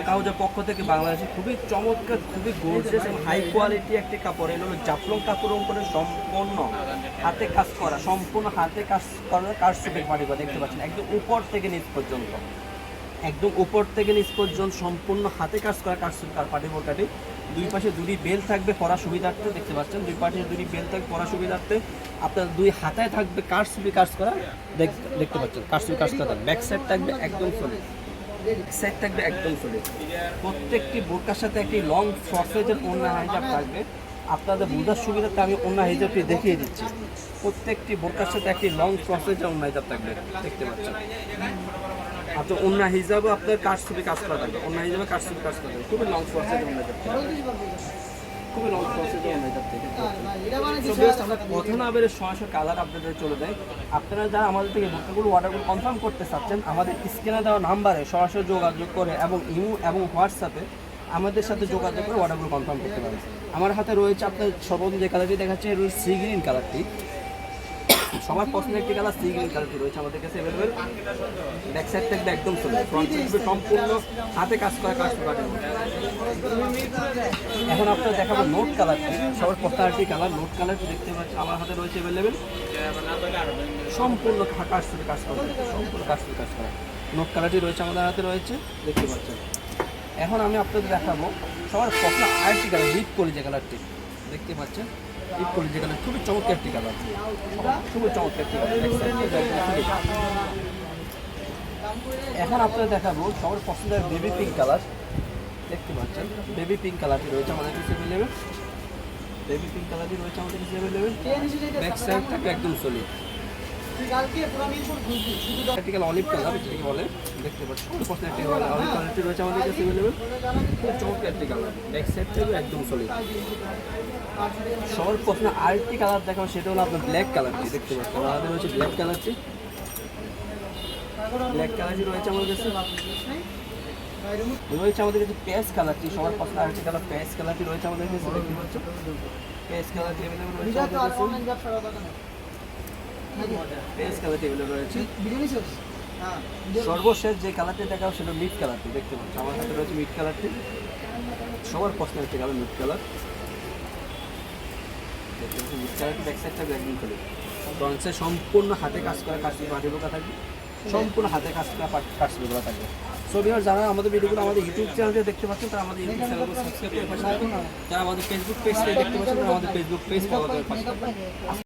হাউজের পক্ষ থেকে বাংলাদেশে খুবই চমৎকার, খুবই গোর্জিয়াস এবং হাই কোয়ালিটি একটি কাপড়। এগুলো জাফলং কাপড়ের উপরে সম্পূর্ণ হাতে কাজ করা, সম্পূর্ণ হাতে কাজ করা কাজ পাটি করা দেখতে পাচ্ছেন? একদম উপর থেকে নিচ পর্যন্ত। একদম উপর থেকে নিচ পর্যন্ত সম্পূর্ণ হাতে কাজ করা সুপার পাটি বোরকাটি। দুই পাশে দুটি বেল থাকবে পরা সুবিধার্থে, দেখতে পাচ্ছেন? দুই পাশে দুটি বেল থাকবে পরা সুবিধার্থে। আপনার দুই হাতায় থাকবে কাজ সুবি কাজ করা, দেখ- দেখতে পাচ্ছেন? কাজ সুবি কাজ করা ব্যাক সাইড থাকবে একদম সলিড সেট থাকবে একদম সলিড প্রত্যেকটি বোরকার সাথে একটি লং সসেজের অন্য হাইজাব থাকবে। আপনাদের বোঝার সুবিধাতে আমি অন্য হাইজাবটি দেখিয়ে দিচ্ছি। প্রত্যেকটি বোরকার সাথে একটি লং সসেজের অন্য হাইজাব থাকবে। দেখতে পাচ্ছেন? আচ্ছা অন্য হিসাবে আপনার কাজ ছবি কাজ করা থাকবে অন্য হিসাবে কাজ ছবি কাজ করা থাকবে খুবই লং সসেজ অন্য খুবই লং প্রসেস অন্য হাইজাব থেকে আমরা কথা না কালার আপনাদের চলে যায় আপনারা যারা আমাদের থেকে বোরকাগুলো অর্ডারগুলো কনফার্ম করতে চাচ্ছেন আমাদের স্ক্রিনে দেওয়া নাম্বারে সরাসরি যোগাযোগ করে এবং ইমো এবং হোয়াটসঅ্যাপে আমাদের সাথে যোগাযোগ করে অর্ডারগুলো কনফার্ম করতে পারেন আমার হাতে রয়েছে আপনার সর্বপ্রথম যে কালারটি দেখাচ্ছে রয়েছে সি গ্রিন কালারটি সবার পছন্দের একটি কালার সি গ্রিন কালারটি রয়েছে আমাদের কাছে অ্যাভেলেবেল ব্যাক সাইড থাকবে একদম সুন্দর ফ্রন্ট থাকবে সম্পূর্ণ হাতে কাজ করা কাজ কাটের এখন আপনার দেখাবো নোট কালারটি সবার পছন্দের কালার নোট কালারটি দেখতে পাচ্ছি, আমার হাতে রয়েছে অ্যাভেলেবেল সম্পূর্ণ কাজ থেকে কাজ করা, সম্পূর্ণ কাজ থেকে কাজ করা। নোট কালারটি রয়েছে আমাদের হাতে রয়েছে, দেখতে পাচ্ছেন। এখন আমি আপনাদের দেখাবো সবার পছন্দ আরেকটি কালার ডিপ কলিজা কালারটি দেখতে পাচ্ছেন। কলিজা কালার খুবই চমৎকার একটি কালার খুবই চমৎকার এখন আপনাদের দেখাবো সবার পছন্দের বেবি পিঙ্ক কালার। দেখতে পাচ্ছেন, বেবি পিঙ্ক কালারটি রয়েছে আমাদের কাছে অ্যাভেলেবেল বেবি পিঙ্ক কালারটি রয়েছে আমাদের কাছে অ্যাভেলেবেল ব্যাক সাইড থাকবে একদম সলিড প্র্যাকটিক্যাল কালার যেটাকে বলে দেখতে পাচ্ছি কালারটি রয়েছে আমাদের কাছে অ্যাভেলেবেল খুব চমৎকার একটি কালার ব্যাক সাইড থাকবে একদম সলিড সবার পছন্দ আরেকটি কালার দেখাবো সেটা হলো আপনার ব্ল্যাক কালারটি দেখতে পাচ্ছেন। আমাদের রয়েছে ব্ল্যাক কালারটি ব্ল্যাক কালারটি রয়েছে আমাদের কাছে। রয়েছে আমাদের কাছে পেস কালারটি সবার পছন্দ আরেকটি কালার পেস কালারটি রয়েছে আমাদের কাছে, দেখতে পাচ্ছ পেস কালারটি রয়েছে রয়েছে। সর্বশেষ যে কালারটি দেখাও সেটা মিড কালারটি দেখতে পাচ্ছ। আমার হাতে রয়েছে মিড কালারটি সবার পছন্দের একটি কালার মিড কালার মিড কালারটি ব্যাক সাইডটা একদম খুলে ফ্রন্টসে সম্পূর্ণ হাতে কাজ করা কাজ বোকা থাকবে। সম্পূর্ণ হাতে কাজ করা কাজ করা থাকবে। সো বিহার যারা আমাদের ভিডিওগুলো আমাদের ইউটিউব চ্যানেলে দেখতে পাচ্ছেন তারা আমাদের ইউটিউব চ্যানেলকে সাবস্ক্রাইব করে পাশে যারা আমাদের ফেসবুক পেজ দেখতে পাচ্ছেন তারা আমাদের ফেসবুক পেজ ফলো করে পাশে।